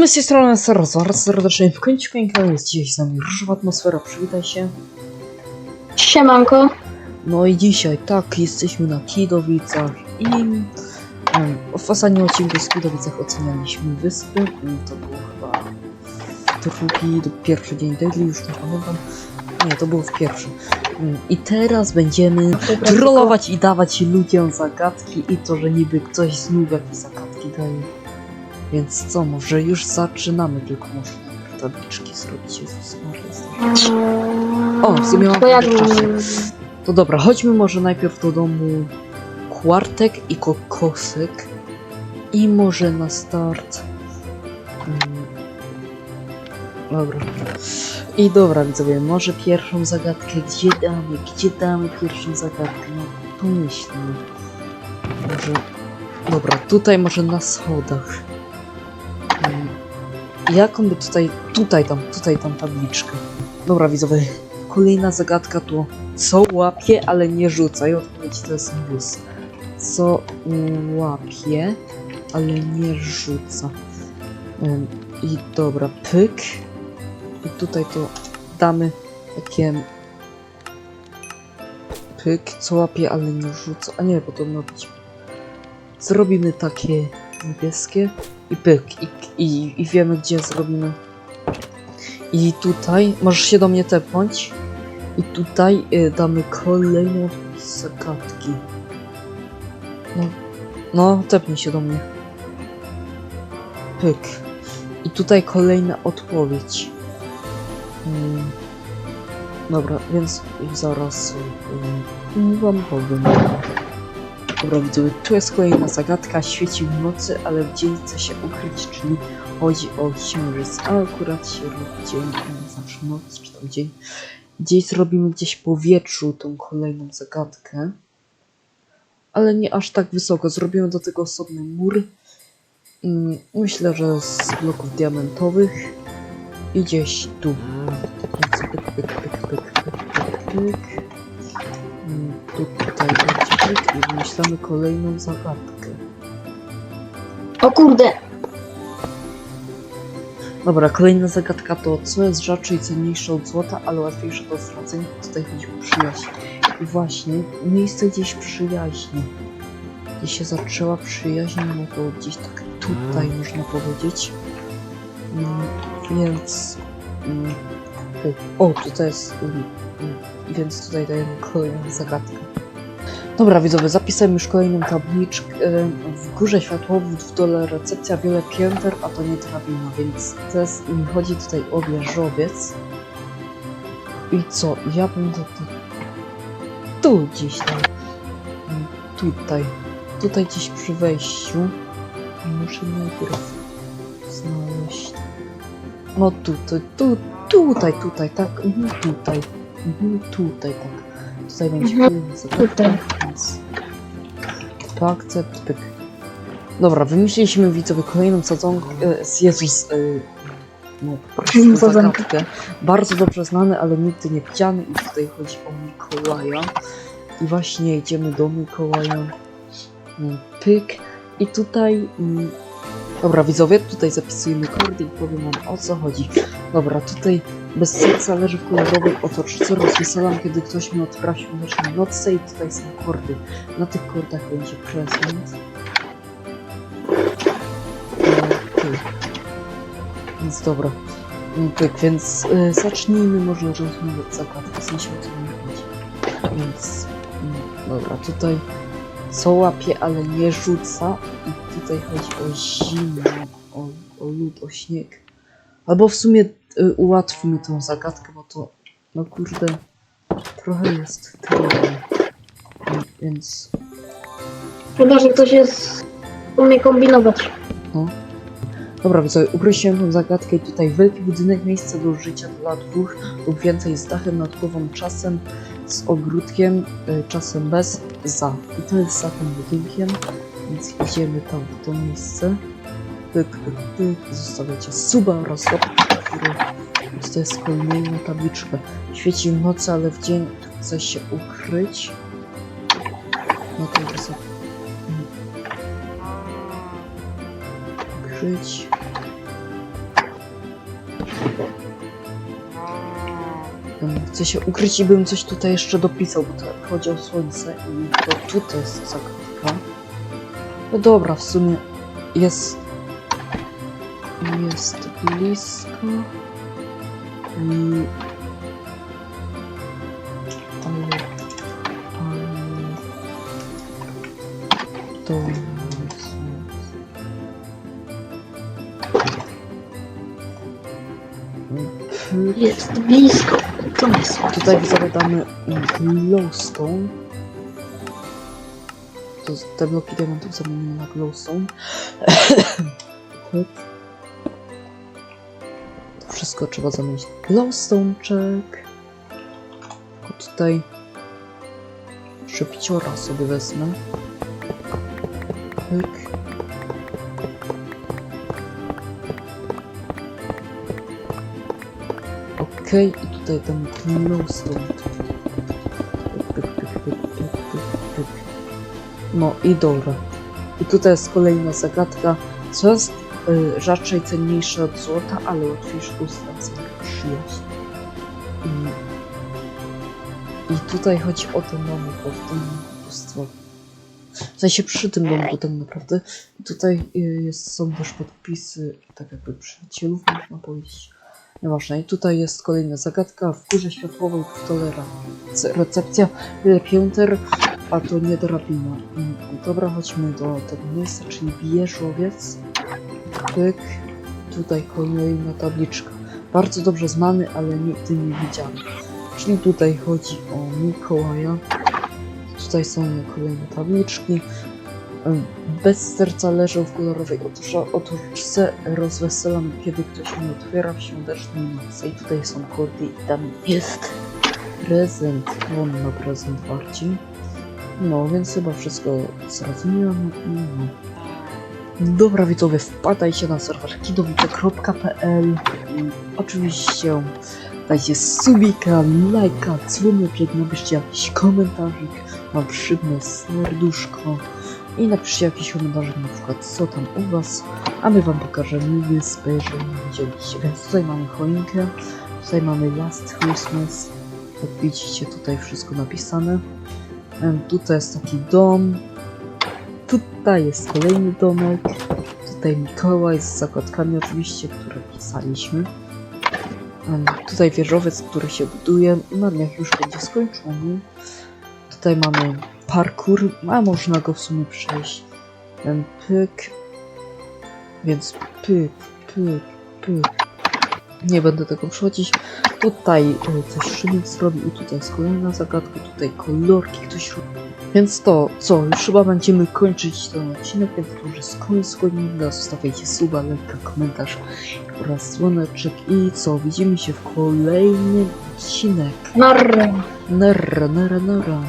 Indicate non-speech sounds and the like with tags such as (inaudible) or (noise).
My z tej strony bardzo serdecznie w końcu piękna jest dzisiaj z nami różowa atmosfera, przywitaj się. Siemanko. No i dzisiaj, tak, jesteśmy na Kidowicach i um, w ostatnim odcinku z Kidowicach ocenialiśmy wyspy, Mm, to był chyba drugi, do pierwszy dzień daily, już nie pamiętam. Nie, to było w pierwszym. Mm, I teraz będziemy trollować i dawać ludziom zagadki i to, że niby ktoś znów jakieś zagadki daje. Więc co, może już zaczynamy, tylko najpierw tabliczki zrobić. Jezus Maria, O, w sumie mam czasie. To dobra, chodźmy może najpierw do domu Kwartek i Kokosek. I może na start... Mm, Dobra. I dobra widzowie, może pierwszą zagadkę gdzie damy? Gdzie damy pierwszą zagadkę? No pomyślmy. Może... Dobra, tutaj może na schodach. Jaką by tutaj... Tutaj tam, tutaj tam tabliczkę. Dobra widzowie, kolejna zagadka to co łapie, ale nie rzuca. I odpowiedź to jest bus. Co łapie, ale nie rzuca. I dobra, pyk. I tutaj to damy takie pyk, co łapie, ale nie rzuca. A nie, bo to ma być. Zrobimy takie niebieskie i pyk. I, i, i wiemy, gdzie zrobimy. I tutaj możesz się do mnie tepnąć. I tutaj y, damy kolejną zagadki. No, no, tepnij się do mnie. Pyk. I tutaj kolejna odpowiedź. Mm. Dobra, więc zaraz y, wam powiem. Dobra, widzowie, tu jest kolejna zagadka. Świeci w nocy, ale w dzień chce się ukryć, czyli chodzi o księżyc. A akurat się robi dzień, zawsze noc, czy tam dzień. Gdzieś zrobimy gdzieś w powietrzu tą kolejną zagadkę. Ale nie aż tak wysoko. Zrobimy do tego osobny mur. Mm, Myślę, że z bloków diamentowych. I gdzieś tu. Pyk, pyk, pyk, pyk, pyk, pyk, pyk. Mm, Tu, tutaj pyk i wymyślamy kolejną zagadkę. O kurde. Dobra, kolejna zagadka to co jest rzadsze i cenniejsze od złota, ale łatwiejsze do stracenia. Tutaj chodzi o przyjaźń. I właśnie, miejsce gdzieś przyjaźni. Gdzie się zaczęła przyjaźń, no to gdzieś tak tutaj można powiedzieć. Mm, więc... Mm, o, tutaj jest... Mm, mm, więc tutaj dajemy kolejną zagadkę. Dobra, widzowie, zapisałem już kolejną tabliczkę. W górze światłowód, w dole recepcja, wiele pięter, a to nie drabina, więc teraz mi chodzi tutaj o wieżowiec. I co? Ja będę to... Tu gdzieś tam. Tutaj. Tutaj gdzieś przy wejściu. Muszę najpierw znaleźć... No tutaj, tu, tutaj, tutaj, tak, mhm, tutaj. Mhm, tutaj, tak. Tutaj będzie Mhm, zagadka, tutaj. więc... Akcept, pyk. Dobra, wymyśliliśmy widzowie kolejną sadzonkę, e, z Jezus, e, no po prostu zagadkę. Bardzo dobrze znany, ale nigdy nie widziany i tutaj chodzi o Mikołaja. I właśnie idziemy do Mikołaja. Mm, Pyk. I tutaj... mm, Dobra, widzowie, tutaj zapisujemy kordy i powiem wam o co chodzi. Dobra, tutaj bez serca leży w kolorowej otoczce. Rozwysalam, kiedy ktoś mnie odpra w świątecznej nocce i tutaj są kordy. Na tych kordach będzie prezent. Okej. Więc dobra. Mm, Tak, więc y, zacznijmy może rozmawiać zagadkę, w sensie o co mi chodzi. Więc, mm, dobra, tutaj co łapie, ale nie rzuca i tutaj chodzi o zimno, o, o lód, o śnieg. Albo w sumie y, ułatwmy tą zagadkę, bo to, no kurde, trochę jest trudne. Więc, Chyba, że ktoś jest... umie kombinować. Dobra, więc sobie ukreśliłem tą zagadkę i tutaj wielki budynek, miejsce do życia dla dwóch lub więcej z dachem nad głową, czasem z ogródkiem, y, czasem bez, za. I to jest za tym budynkiem, więc idziemy tam w to miejsce. Pyk, pyk, pyk, zostawiacie suba oraz łapkę. Więc to jest kolejna tabliczka. Świeci w nocy, ale w dzień chce się ukryć. No to jest Chcę się ukryć i bym coś tutaj jeszcze dopisał, bo to chodzi o słońce i to tutaj jest zagadka. No dobra, w sumie jest... Jest blisko. I... Ale... Ale... To... Jest blisko. To jest Tutaj widzowie damy glowstone. To te bloki diamentów zamienimy na glowstone. To (laughs) wszystko trzeba zamienić na glowstone check. Tylko tutaj szybciora sobie wezmę. Pyk. I tutaj pyk, pyk. No i dobra. I tutaj jest kolejna zagadka. Co jest y, raczej cenniejsze od złota, ale łatwiejsze do ustracenia przyjaźń. I, I tutaj chodzi o ten domek, bo w tym bóstwo. W sensie przy tym domku tak naprawdę. I tutaj y, jest, są też podpisy, tak jakby przyjacielów można powiedzieć. Nieważne. I tutaj jest kolejna zagadka. W górze światłowej tolera. Recepcja, wiele pięter, a to nie drabina. Mm, Dobra, chodźmy do tego miejsca, czyli wieżowiec. Pyk. Tutaj kolejna tabliczka. Bardzo dobrze znany, ale nigdy nie widziany. Czyli tutaj chodzi o Mikołaja. Tutaj są kolejne tabliczki. Bez serca leżał w kolorowej otoczce rozweselam, kiedy ktoś mi otwiera w świątecznej nocy. I tutaj są kody i tam jest prezent. On na prezent bardziej. No, więc chyba wszystko zrozumiałem. No. Dobra widzowie, wpadajcie na serwer kidowice.pl i oczywiście dajcie subika, lajka, dzwoneczek, napiszcie jakiś komentarzyk, mam przypnę serduszko i napiszcie jakiś komentarz na przykład co tam u was, a my wam pokażemy wyspę, jeżeli nie widzieliście. Więc tutaj mamy choinkę, tutaj mamy Last Christmas, jak widzicie tutaj wszystko napisane. Tutaj jest taki dom, tutaj jest kolejny domek, tutaj Mikołaj z zakładkami oczywiście, które pisaliśmy. Tutaj wieżowiec, który się buduje, na dniach już będzie skończony. Tutaj mamy parkour, a można go w sumie przejść. Ten pyk. Więc pyk, pyk, pyk. Nie będę tego przechodzić. Tutaj y, coś Szymek zrobił i tutaj jest kolejna zagadka, tutaj kolorki ktoś robi. Więc to, co, już chyba będziemy kończyć ten odcinek, więc to już jest koniec. Zostawiajcie suba, lajka, komentarz oraz dzwoneczek i co, widzimy się w kolejnym odcinek. Narra. Nara, nara, nara.